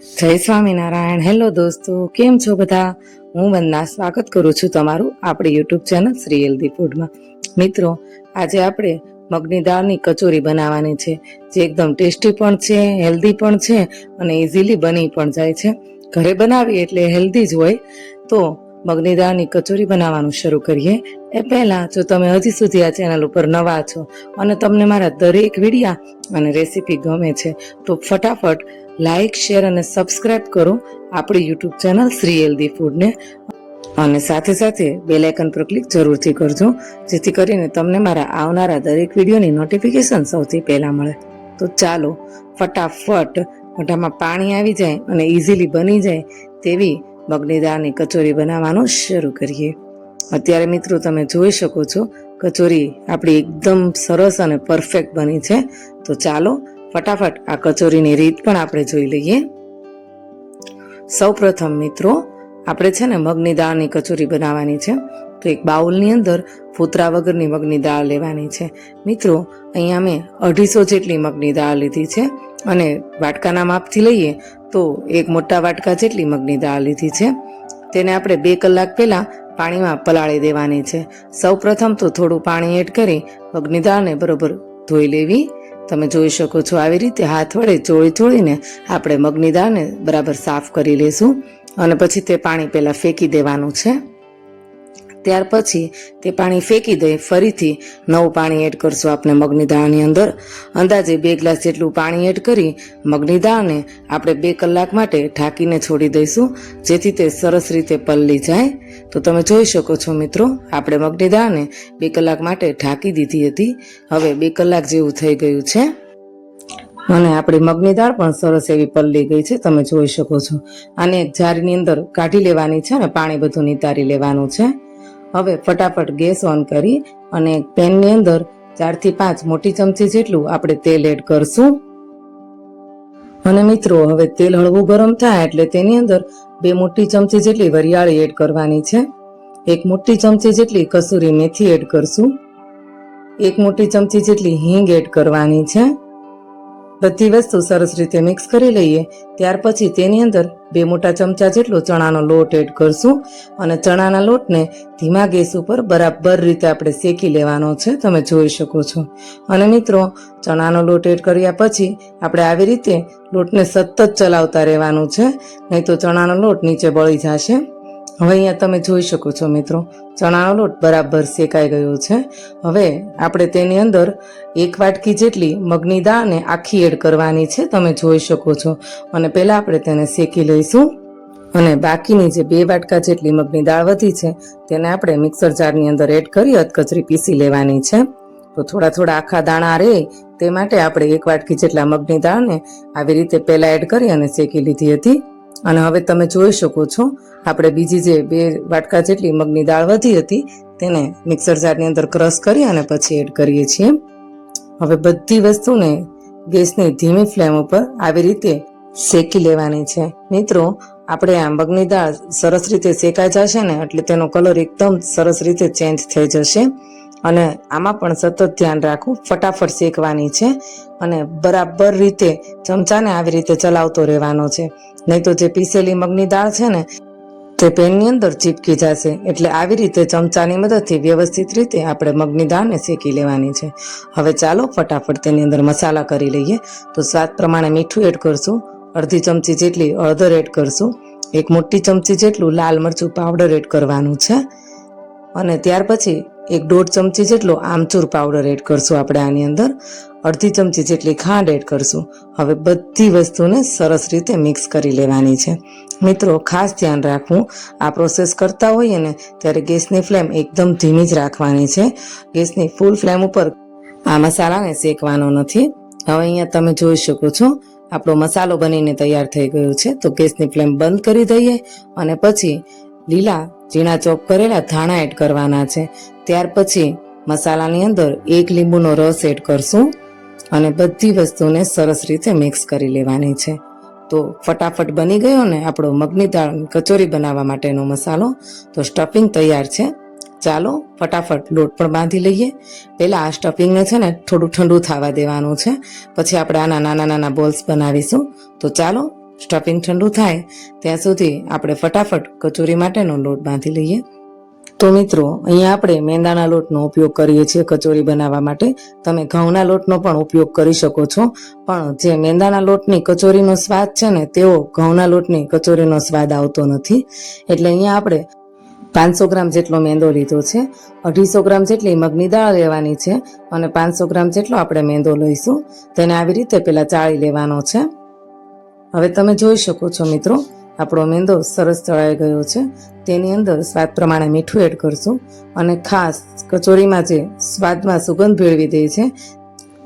જય સ્વામિનારાયણ. હેલો દોસ્તો, કેમ છો બધા? હું વંદના સ્વાગત કરું છું તમારું આપણી યુટ્યુબ ચેનલ શ્રી હેલ્ધી ફૂડમાં. મિત્રો, આજે આપણે મગની દાળની કચોરી બનાવવાની છે, જે એકદમ ટેસ્ટી પણ છે, હેલ્ધી પણ છે અને ઇઝીલી બની પણ જાય છે. ઘરે બનાવી એટલે હેલ્ધી જ હોય. તો મગની દાળની કચોરી બનાવવાનું શરૂ કરીએ. એ પહેલાં જો તમે હજી સુધી આ ચેનલ ઉપર નવા છો અને તમને મારા દરેક વિડીયા અને રેસીપી ગમે છે, તો ફટાફટ લાઈક, શેર અને સબસ્ક્રાઇબ કરો આપણી યુટ્યુબ ચેનલ શ્રી હેલ્ધી ફૂડને અને સાથે સાથે બેલ આઇકન પર ક્લિક જરૂરથી કરજો, જેથી કરીને તમને મારા આવનારા દરેક વિડીયોની નોટિફિકેશન સૌથી પહેલાં મળે. તો ચાલો, ફટાફટ મોઢામાં પાણી આવી જાય અને ઇઝીલી બની જાય તેવી મગની દાળની કચોરી બનાવવાનું શરૂ કરીએ. અત્યારે મિત્રો તમે જોઈ શકો છો, કચોરી આપણી એકદમ સરસ અને પરફેક્ટ બની છે. તો ચાલો ફટાફટ આ કચોરીની રીત પણ આપણે જોઈ લઈએ. સૌ પ્રથમ મિત્રો, આપણે છે ને મગની દાળની કચોરી બનાવવાની છે. તો એક બાઉલની અંદર ફૂતરા વગરની મગની દાળ લેવાની છે. મિત્રો, અહીંયા મેં અઢીસો જેટલી મગની દાળ લીધી છે અને વાટકાના માપથી લઈએ તો એક મોટા વાટકા જેટલી મગની દાળ લીધી છે. તેને આપણે બે કલાક પહેલાં પાણીમાં પલાળી દેવાની છે. સૌ પ્રથમ તો થોડું પાણી એડ કરી મગની દાળને બરોબર ધોઈ લેવી. તમે જોઈ શકો છો આવી રીતે હાથ વડે ચોળી ચોળીને આપણે મગની દાળને બરાબર સાફ કરી લેશું અને પછી તે પાણી પહેલાં ફેંકી દેવાનું છે. ત્યાર પછી તે પાણી ફેંકી દઈ ફરીથી નવું પાણી એડ કરશું આપણે મગની દાળની અંદર. અંદાજે બે ગ્લાસ જેટલું પાણી એડ કરી મગની દાળને આપણે બે કલાક માટે ઢાંકીને છોડી દઈશું, જેથી તે સરસ રીતે પલળી જાય. તો તમે જોઈ શકો છો મિત્રો, આપણે મગની દાળને બે કલાક માટે ઢાંકી દીધી હતી. હવે બે કલાક જેવું થઈ ગયું છે. અને આપણી મગની દાળ પણ સરસ એવી પલળી ગઈ છે, તમે જોઈ શકો છો. આને જારની અંદર કાઢી લેવાની છે અને પાણી બધું નિતારી લેવાનું છે. હવે ફટાફટ ગેસ ઓન કરી અને પેનની અંદર ચારથી પાંચ મોટી ચમચી જેટલું આપણે તેલ એડ કરશું. અને મિત્રો, હવે તેલ હળવું ગરમ થાય એટલે તેની અંદર બે મોટી ચમચી જેટલી વરિયાળી એડ કરવાની છે. એક મોટી ચમચી જેટલી કસૂરી મેથી એડ કરશું. એક મોટી ચમચી જેટલી હિંગ એડ કરવાની છે. બધી વસ્તુ સરસ રીતે મિક્સ કરી લઈએ. ત્યાર પછી તેની અંદર બે મોટા ચમચા જેટલો ચણાનો લોટ એડ કરશું અને ચણાના લોટને ધીમા ગેસ ઉપર બરાબર રીતે આપણે શેકી લેવાનો છે, તમે જોઈ શકો છો. અને મિત્રો, ચણાનો લોટ એડ કર્યા પછી આપણે આવી રીતે લોટને સતત ચલાવતા રહેવાનું છે, નહીં તો ચણાનો લોટ નીચે બળી જશે. હવે અહીંયા તમે જોઈ શકો છો મિત્રો, ચણાનો લોટ બરાબર શેકાઈ ગયો છે. હવે આપણે તેની અંદર એક વાટકી જેટલી મગની દાળને આખી એડ કરવાની છે, તમે જોઈ શકો છો. અને પહેલાં આપણે તેને શેકી લઈશું. અને બાકીની જે બે વાટકા જેટલી મગની દાળ વધી છે, તેને આપણે મિક્સર જારની અંદર એડ કરી અધકચરી પીસી લેવાની છે. તો થોડા થોડા આખા દાણા રહે તે માટે આપણે એક વાટકી જેટલા મગની દાળને આવી રીતે પહેલાં એડ કરી અને શેકી લીધી હતી. અને હવે તમે જોઈ શકો છો, આપણે બીજી જે બે વાટકા જેટલી મગની દાળ વધી હતી, તેને મિક્સર જારની અંદર ક્રશ કરી અને પછી એડ કરીએ છીએ. હવે બધી વસ્તુને ગેસની ધીમી ફ્લેમ ઉપર આવી રીતે શેકી લેવાની છે. મિત્રો, આપણે આ મગની દાળ સરસ રીતે શેકાઈ જશે ને, એટલે તેનો કલર એકદમ સરસ રીતે ચેન્જ થઈ જશે. અને આમાં પણ સતત ધ્યાન રાખવું ફટાફટ શેકવાની છે અને બરાબર રીતે ચમચાને આવી રીતે ચલાવતો રહેવાનો છે. નહીં તો જે પીસેલી મગની દાળ છે ને, તે પેનની અંદર ચીપકી જશે. એટલે આવી રીતે ચમચાની મદદથી વ્યવસ્થિત રીતે આપણે મગની દાળને શેકી લેવાની છે. હવે ચાલો ફટાફટ તેની અંદર મસાલા કરી લઈએ. તો સ્વાદ પ્રમાણે મીઠું એડ કરશું. અડધી ચમચી જેટલી હળદર એડ કરશું. એક મોટી ચમચી જેટલું લાલ મરચું પાવડર એડ કરવાનું છે. અને ત્યાર પછી એક દોઢ ચમચી જેટલો આમચૂર પાવડર એડ કરશું આપણે આની અંદર. અડધી ચમચી જેટલી ખાંડ એડ કરશું. હવે બધી વસ્તુને સરસ રીતે મિક્સ કરી લેવાની છે. મિત્રો, ખાસ ધ્યાન રાખવું. આ પ્રોસેસ કરતા હોઈએ ને, ત્યારે ગેસની ફ્લેમ એકદમ ધીમી જ રાખવાની છે. ગેસની ફૂલ ફ્લેમ ઉપર આ મસાલાને શેકવાનો નથી. હવે અહીંયા તમે જોઈ શકો છો, આપણો મસાલો બનીને તૈયાર થઈ ગયો છે. તો ગેસની ફ્લેમ બંધ કરી દઈએ અને પછી લીલા ઝીણા ચોપ કરેલા ધાણા એડ કરવાના છે. ત્યાર પછી મસાલાની અંદર એક લીંબુનો રસ એડ કરશું અને બધી વસ્તુને સરસ રીતે મિક્સ કરી લેવાની છે. તો ફટાફટ બની ગયો ને આપણો મગની દાળ કચોરી બનાવવા માટેનો મસાલો. તો સ્ટફિંગ તૈયાર છે. ચાલો ફટાફટ લોટ પણ બાંધી લઈએ. પહેલાં આ સ્ટફિંગને છે ને થોડું ઠંડુ થવા દેવાનું છે. પછી આપણે આના નાના નાના બોલ્સ બનાવીશું. તો ચાલો સ્ટફિંગ ઠંડુ થાય, ત્યાં સુધી આપણે ફટાફટ કચોરી માટેનો લોટ બાંધી લઈએ. તો મિત્રો, અહીંયા આપણે મેંદાના લોટનો ઉપયોગ કરીએ છીએ કચોરી બનાવવા માટે. તમે ઘઉંના લોટનો પણ ઉપયોગ કરી શકો છો. પણ જે મેંદાના લોટની કચોરીનો સ્વાદ છે ને તેવો ઘઉંના લોટની કચોરીનો સ્વાદ આવતો નથી. એટલે અહીંયા આપણે પાંચસો ગ્રામ જેટલો મેંદો લીધો છે, અઢીસો ગ્રામ જેટલી મગની દાળ લેવાની છે અને પાંચસો ગ્રામ જેટલો આપણે મેંદો લઈશું. તેને આવી રીતે પહેલાં ચાળી લેવાનો છે. હવે તમે જોઈ શકો છો મિત્રો, આપણો મેંદો સરસ ચડાઈ ગયો છે. તેની અંદર સ્વાદ પ્રમાણે મીઠું એડ કરશું અને ખાસ કચોરીમાં જે સ્વાદમાં સુગંધ ભેળવી દે છે,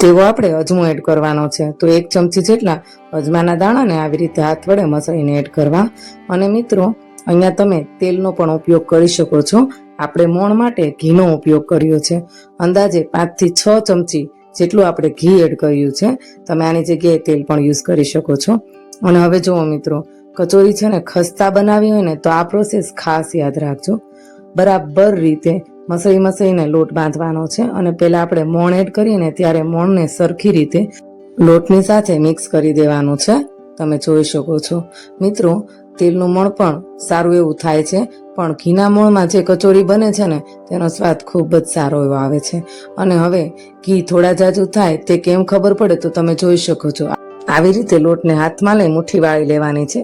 તેવો આપણે અજમો એડ કરવાનો છે. તો એક ચમચી જેટલા અજમાના દાણાને આવી રીતે હાથ વડે મસળીને એડ કરવા. અને મિત્રો, અહીંયા તમે તેલનો પણ ઉપયોગ કરી શકો છો. આપણે મોણ માટે ઘીનો ઉપયોગ કર્યો છે. અંદાજે પાંચથી છ ચમચી જેટલું આપણે ઘી એડ કર્યું છે. તમે આની જગ્યાએ તેલ પણ યુઝ કરી શકો છો. અને હવે જુઓ મિત્રો, કચોરી છે ને ખસ્તા બનાવી હોય ને તો આ પ્રોસેસ ખાસ યાદ રાખજો. બરાબર રીતે મસળી મસળીને લોટ બાંધવાનો છે અને પહેલાં આપણે મોણ એડ કરીને ત્યારે મોણને સરખી રીતે લોટની સાથે મિક્સ કરી દેવાનું છે. તમે જોઈ શકો છો. મિત્રો, તેલનું મણ પણ સારું એવું થાય છે, પણ ઘીના મણમાં જે કચોરી બને છે ને, તેનો સ્વાદ ખૂબ જ સારો એવો આવે છે. અને હવે ઘી થોડા જાજુ થાય તે કેમ ખબર પડે તો તમે જોઈ શકો છો. આવી રીતે લોટને હાથમાં લઈ મુઠ્ઠી વાળી લેવાની છે.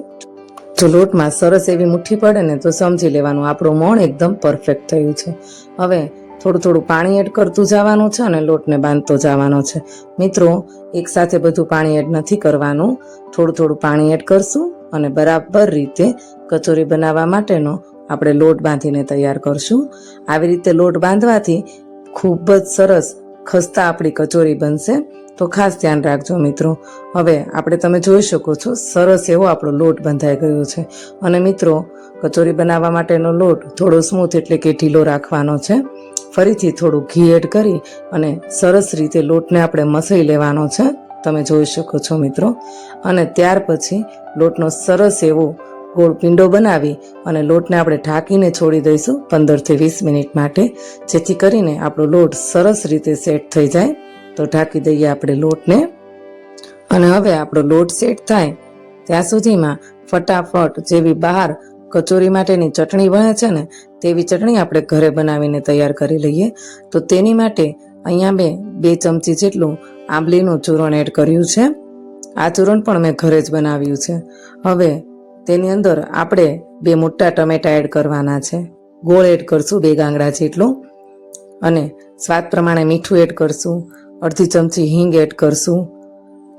જો લોટમાં સરસ એવી મુઠ્ઠી પડે ને તો સમજી લેવાનું આપણું મોણ એકદમ પરફેક્ટ થયું છે. હવે થોડું થોડું પાણી એડ કરતું જવાનું છે અને લોટને બાંધતો જવાનો છે. મિત્રો એકસાથે બધું પાણી એડ નથી કરવાનું. થોડું થોડું પાણી એડ કરશું અને બરાબર રીતે કચોરી બનાવવા માટેનો આપણે લોટ બાંધીને તૈયાર કરશું. આવી રીતે લોટ બાંધવાથી ખૂબ જ સરસ ખસ્તા આપણી કચોરી બનશે. તો ખાસ ધ્યાન રાખજો મિત્રો. હવે આપણે તમે જોઈ શકો છો, સરસ એવો આપણો લોટ બંધાઈ ગયો છે. અને મિત્રો, કચોરી બનાવવા માટેનો લોટ થોડો સ્મૂથ એટલે કે ઢીલો રાખવાનો છે. ફરીથી થોડું ઘી એડ કરી અને સરસ રીતે લોટને આપણે મસળી લેવાનો છે. તમે જોઈ શકો છો મિત્રો. અને ત્યાર પછી લોટનો સરસ એવો ગોળ પિંડો બનાવી અને લોટને આપણે ઢાંકીને છોડી દઈશું પંદરથી વીસ મિનિટ માટે. જેથી કરીને આપણો લોટ સરસ રીતે સેટ થઈ જાય. તો ઢાંકી દઈએ આપણે લોટને. અને હવે આપણો લોટ સેટ થાય. ત્યાં સુધીમાં ફટાફટ જેવી બહાર કચોરી માટેની ચટણી બને છે ને, તેવી ચટણી આપણે ઘરે બનાવીને તૈયાર કરી લઈએ. તો તેની માટે અહીંયા મેં બે ચમચી જેટલું આંબલીનું ચૂરણ એડ કર્યું છે. આ ચૂરણ પણ મેં ઘરે જ બનાવ્યું છે. હવે તેની અંદર આપણે બે મોટા ટમેટા એડ કરવાના છે. ગોળ એડ કરશું બે ગાંગડા જેટલું અને સ્વાદ પ્રમાણે મીઠું એડ કરશું. અડધી ચમચી હિંગ એડ કરશું.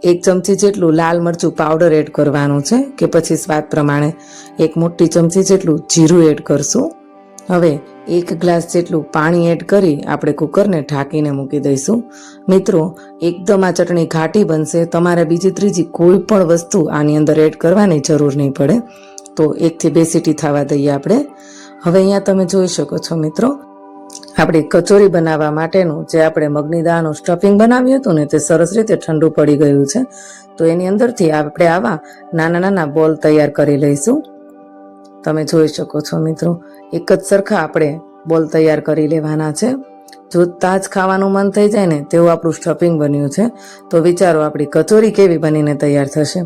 એક ચમચી જેટલું લાલ મરચું પાવડર એડ કરવાનું છે કે પછી સ્વાદ પ્રમાણે એક મોટી ચમચી જેટલું જીરું એડ કરશું. હવે એક ગ્લાસ જેટલું પાણી એડ કરી આપણે કુકરને ઢાંકીને મૂકી દઈશું. મિત્રો, એકદમ આ ચટણી ઘાટી બનશે. તમારે બીજી ત્રીજી કોઈ પણ વસ્તુ આની અંદર એડ કરવાની જરૂર નહીં પડે. તો એકથી બે સીટી થવા દઈએ આપણે. હવે અહીંયા તમે જોઈ શકો છો મિત્રો, આપણી કચોરી બનાવવા માટેનું જે આપણે મગની દાળનું સ્ટફિંગ બનાવ્યું હતું ને તે સરસ રીતે ઠંડુ પડી ગયું છે. તો એની અંદરથી આપણે આવા નાના નાના બોલ તૈયાર કરી લઈશું. તમે જોઈ શકો છો મિત્રો, એક જ સરખા આપણે બોલ તૈયાર કરી લેવાના છે. જો તાજ ખાવાનું મન થઈ જાય ને તેવું આપણું સ્ટફિંગ બન્યું છે, તો વિચારો આપણી કચોરી કેવી બનીને તૈયાર થશે.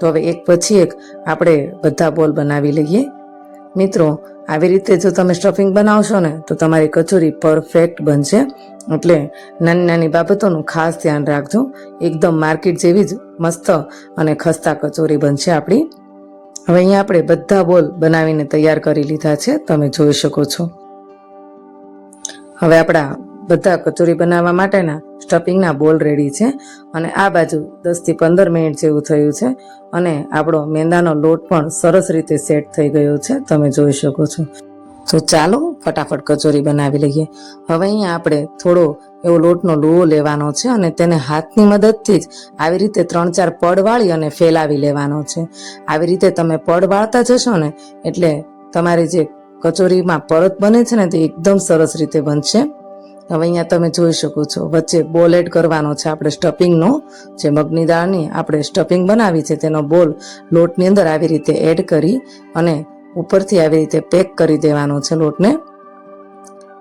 તો હવે એક પછી એક આપણે બધા બોલ બનાવી લઈએ. મિત્રો, આવી રીતે જો તમે સ્ટફિંગ બનાવશો ને, તો તમારી કચોરી પરફેક્ટ બનશે. એટલે નાની નાની બાબતોનું ખાસ ધ્યાન રાખજો. એકદમ માર્કેટ જેવી જ મસ્ત અને ખસ્તા કચોરી બનશે આપણી. હવે અહીંયા આપણે બધા બોલ બનાવીને તૈયાર કરી લીધા છે. તમે જોઈ શકો છો. હવે આપણા બધા કચોરી બનાવવા માટેના સ્ટફિંગના બોલ રેડી છે અને આ બાજુ દસથી પંદર મિનિટ જેવું થયું છે અને આપણો મેંદાનો લોટ પણ સરસ રીતે સેટ થઈ ગયો છે. તમે જોઈ શકો છો. તો ચાલો ફટાફટ કચોરી બનાવી લઈએ. હવે અહીંયા આપણે થોડો એવો લોટનો લુવો લેવાનો છે અને તેને હાથની મદદથી જ આવી રીતે ત્રણ ચાર પડ વાળી અને ફેલાવી લેવાનો છે. આવી રીતે તમે પડ વાળતા જશો ને, એટલે તમારી જે કચોરીમાં પરત બને છે ને તે એકદમ સરસ રીતે બનશે. હવે અહીંયા તમે જોઈ શકો છો, વચ્ચે બોલ એડ કરવાનો છે આપણે સ્ટફિંગનો. જે મગની દાળની આપણે સ્ટફિંગ બનાવી છે તેનો બોલ લોટની અંદર આવી રીતે એડ કરી અને ઉપરથી આવી રીતે પેક કરી દેવાનો છે લોટને.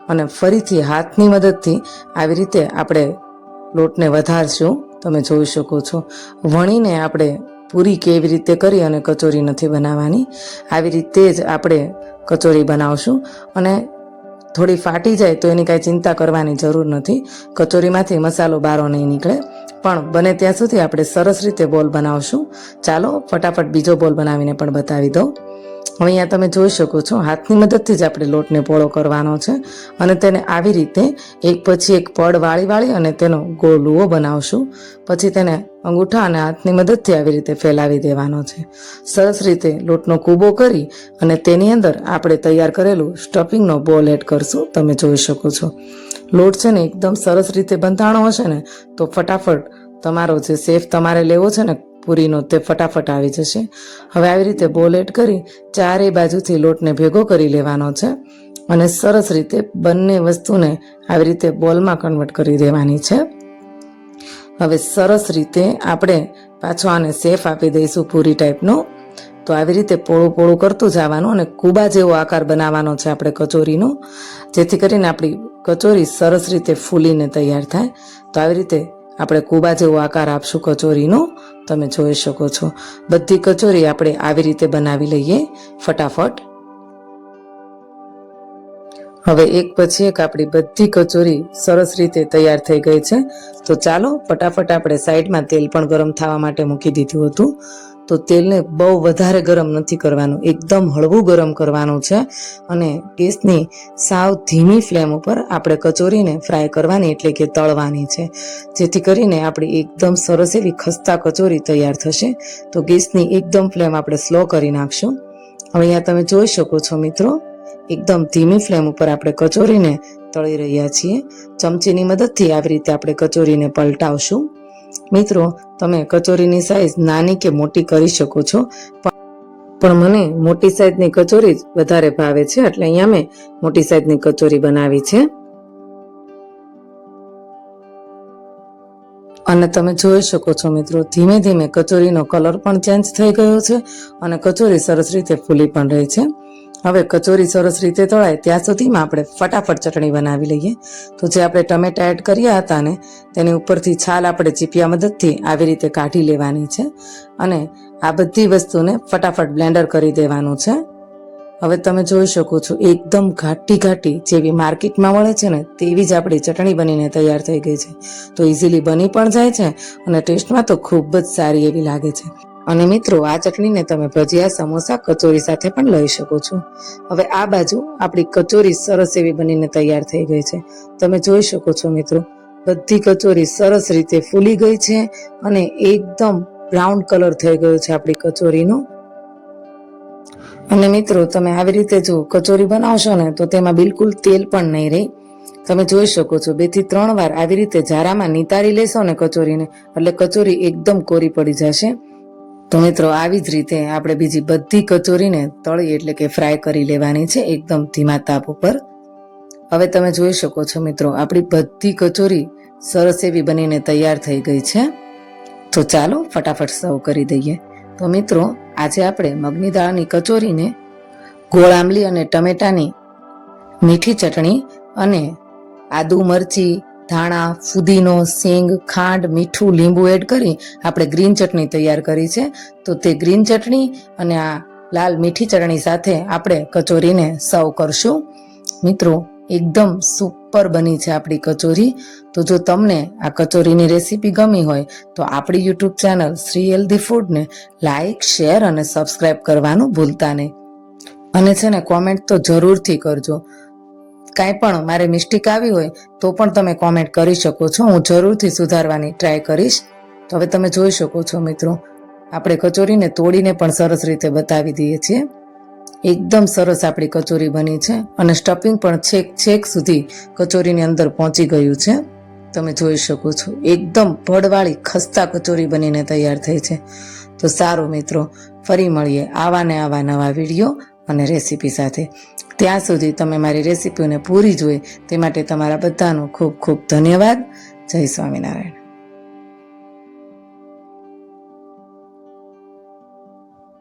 અને ફરીથી હાથની મદદથી આવી રીતે આપણે લોટને વધારશું. તમે જોઈ શકો છો. વણીને આપણે પૂરી કેવી રીતે કરી અને કચોરી નથી બનાવવાની. આવી રીતે જ આપણે કચોરી બનાવશું. અને થોડી ફાટી જાય તો એની કાંઈ ચિંતા કરવાની જરૂર નથી. કચોરીમાંથી મસાલો બારો નહીં નીકળે. પણ બને ત્યાં સુધી આપણે સરસ રીતે બોલ બનાવશું. ચાલો ફટાફટ બીજો બોલ બનાવીને પણ બતાવી દઉં. હવે અહીંયા તમે જોઈ શકો છો, હાથની મદદથી જ આપણે લોટને પોળો કરવાનો છે અને તેને આવી રીતે એક પછી એક પડ વાળી વાળી અને તેનો ગોળ લુઓ બનાવશું. પછી તેને અંગૂઠા અને હાથની મદદથી આવી રીતે ફેલાવી દેવાનો છે. સરસ રીતે લોટનો કૂબો કરી અને તેની અંદર આપણે તૈયાર કરેલું સ્ટફિંગનો બોલ એડ કરશું. તમે જોઈ શકો છો. લોટ છે ને એકદમ સરસ રીતે બંધાણો હશે ને, તો ફટાફટ તમારો જે સેફ તમારે લેવો છે ને પૂરીનો તે ફટાફટ આવી જશે. હવે આવી રીતે બોલ એડ કરી ચારેય બાજુથી લોટને ભેગો કરી લેવાનો છે અને સરસ રીતે બંને વસ્તુને આવી રીતે બોલમાં કન્વર્ટ કરી દેવાની છે. હવે સરસ રીતે આપણે પાછો આને સેફ આપી દઈશું પૂરી ટાઈપનો તો આવી રીતે પોળું પોળું કરતું જવાનું અને કુબા જેવો આકાર બનાવવાનો છે આપણે કચોરીનો. જેથી કરીને આપણી કચોરી સરસ રીતે ફૂલીને તૈયાર થાય. તો આવી રીતે આપણે કુબા જેવો આકાર આપશું કચોરીનો, તમે જોઈ શકો છો. બધી કચોરી આપણે આવી રીતે બનાવી લઈએ, ફટાફટ. હવે એક પછી એક આપણી બધી કચોરી સરસ રીતે તૈયાર થઈ ગઈ છે. તો ચાલો, ફટાફટ આપણે સાઈડમાં તેલ પણ ગરમ થવા માટે મૂકી દીધું હતું. તો તેલને બહુ વધારે ગરમ નથી કરવાનું. એકદમ હળવું ગરમ કરવાનું છે અને ગેસની સાવ ધીમી ફ્લેમ ઉપર આપણે કચોરીને ફ્રાય કરવાની એટલે કે તળવાની છે. જેથી કરીને આપણી એકદમ સરસ એવી ખસ્તા કચોરી તૈયાર થશે. તો ગેસની એકદમ ફ્લેમ આપણે સ્લો કરી નાખશું. હવે અહીંયા તમે જોઈ શકો છો મિત્રો, એકદમ ધીમી ફ્લેમ ઉપર આપણે કચોરીને તળી રહ્યા છીએ. ચમચીની મદદથી આવી રીતે આપણે કચોરીને પલટાવશું. મિત્રો, તમે કચોરીની સાઈઝ નાની કે મોટી કરી શકો છો, પણ મને મોટી સાઈઝની કચોરી જ વધારે ભાવે છે. એટલે અહીંયા મેં મોટી સાઈઝની કચોરી બનાવી છે. અને તમે જોઈ શકો છો મિત્રો, ધીમે ધીમે કચોરીનો કલર પણ ચેન્જ થઈ ગયો છે અને કચોરી સરસ રીતે ફૂલી પણ રહી છે. હવે કચોરી સરસ રીતે તળાય, ત્યાં સુધીમાં આપણે ફટાફટ ચટણી બનાવી લઈએ. તો જે આપણે ટમેટા એડ કર્યા હતા ને, તેની ઉપરથી છાલ આપણે ચીપિયા મદદથી આવી રીતે કાઢી લેવાની છે અને આ બધી વસ્તુને ફટાફટ બ્લેન્ડર કરી દેવાનું છે. હવે તમે જોઈ શકો છો, એકદમ ઘાટી ઘાટી જેવી માર્કેટમાં મળે છે ને, તેવી જ આપણી ચટણી બનીને તૈયાર થઈ ગઈ છે. તો ઇઝીલી બની પણ જાય છે અને ટેસ્ટમાં તો ખૂબ જ સારી એવી લાગે છે. અને મિત્રો, આ ચટણીને તમે ભજીયા, સમોસા, કચોરી સાથે પણ લઈ શકો છો. હવે આ બાજુ આપણી કચોરી સરસ એવી બનીને તૈયાર થઈ ગઈ છે. તમે જોઈ શકો છો મિત્રો, બધી કચોરી સરસ રીતે ફૂલી ગઈ છે અને એકદમ બ્રાઉન કલર થઈ ગયો છે આપણી કચોરીનો. અને મિત્રો, તમે આવી રીતે જો કચોરી બનાવશો ને, તો તેમાં બિલકુલ તેલ પણ નહીં રહે. તમે જોઈ શકો છો, બેથી ત્રણ વાર આવી રીતે ઝારામાં નિતારી લેશો ને કચોરીને, એટલે કચોરી એકદમ કોરી પડી જશે. તો મિત્રો, આવી જ રીતે આપણે બીજી બધી કચોરીને તળી એટલે કે ફ્રાય કરી લેવાની છે એકદમ ધીમા તાપ ઉપર. હવે તમે જોઈ શકો છો મિત્રો, આપણી બધી કચોરી સરસ એવી બનીને તૈયાર થઈ ગઈ છે. તો ચાલો ફટાફટ સર્વ કરી દઈએ. તો મિત્રો, આજે આપણે મગની દાળની કચોરીને ગોળ આંબલી અને ટમેટાની મીઠી ચટણી અને આદુ મરચી ધાણા, ફુદીનો સિંગ ખાંડ, મીઠું, લીંબુ એડ કરી આપણે ગ્રીન ચટણી તૈયાર કરી છે. તો તે ગ્રીન ચટણી અને આ લાલ મીઠી ચટણી સાથે આપણે કચોરીને સર્વ કરશું. મિત્રો, એકદમ સુપર બની છે આપણી કચોરી. તો જો તમને આ કચોરીની રેસીપી ગમી હોય, તો આપણી યુટ્યુબ ચેનલ શ્રી હેલ્ધી ફૂડને લાઈક શેર અને સબસ્ક્રાઇબ કરવાનું ભૂલતા નહીં. અને છે ને કોમેન્ટ તો જરૂરથી કરજો. કાંઈ પણ મારે મિસ્ટેક આવી હોય, તો પણ તમે કોમેન્ટ કરી શકો છો. હું જરૂરથી સુધારવાની ટ્રાય કરીશ. તો હવે તમે જોઈ શકો છો મિત્રો, આપણે કચોરીને તોડીને પણ સરસ રીતે બતાવી દઈએ છીએ. એકદમ સરસ આપણી કચોરી બની છે અને સ્ટફિંગ પણ છેક છેક સુધી કચોરીની અંદર પહોંચી ગયું છે. તમે જોઈ શકો છો, એકદમ ભડવાળી ખસ્તા કચોરી બનીને તૈયાર થઈ છે. તો સારું મિત્રો, ફરી મળીએ આવા ને આવા નવા વીડિયો અને રેસીપી સાથે. ત્યાં સુધી તમે મારી રેસીપીઓને પૂરી જોઈ. તે માટે તમારા બધાનો ખૂબ ખૂબ ધન્યવાદ. જય સ્વામિનારાયણ.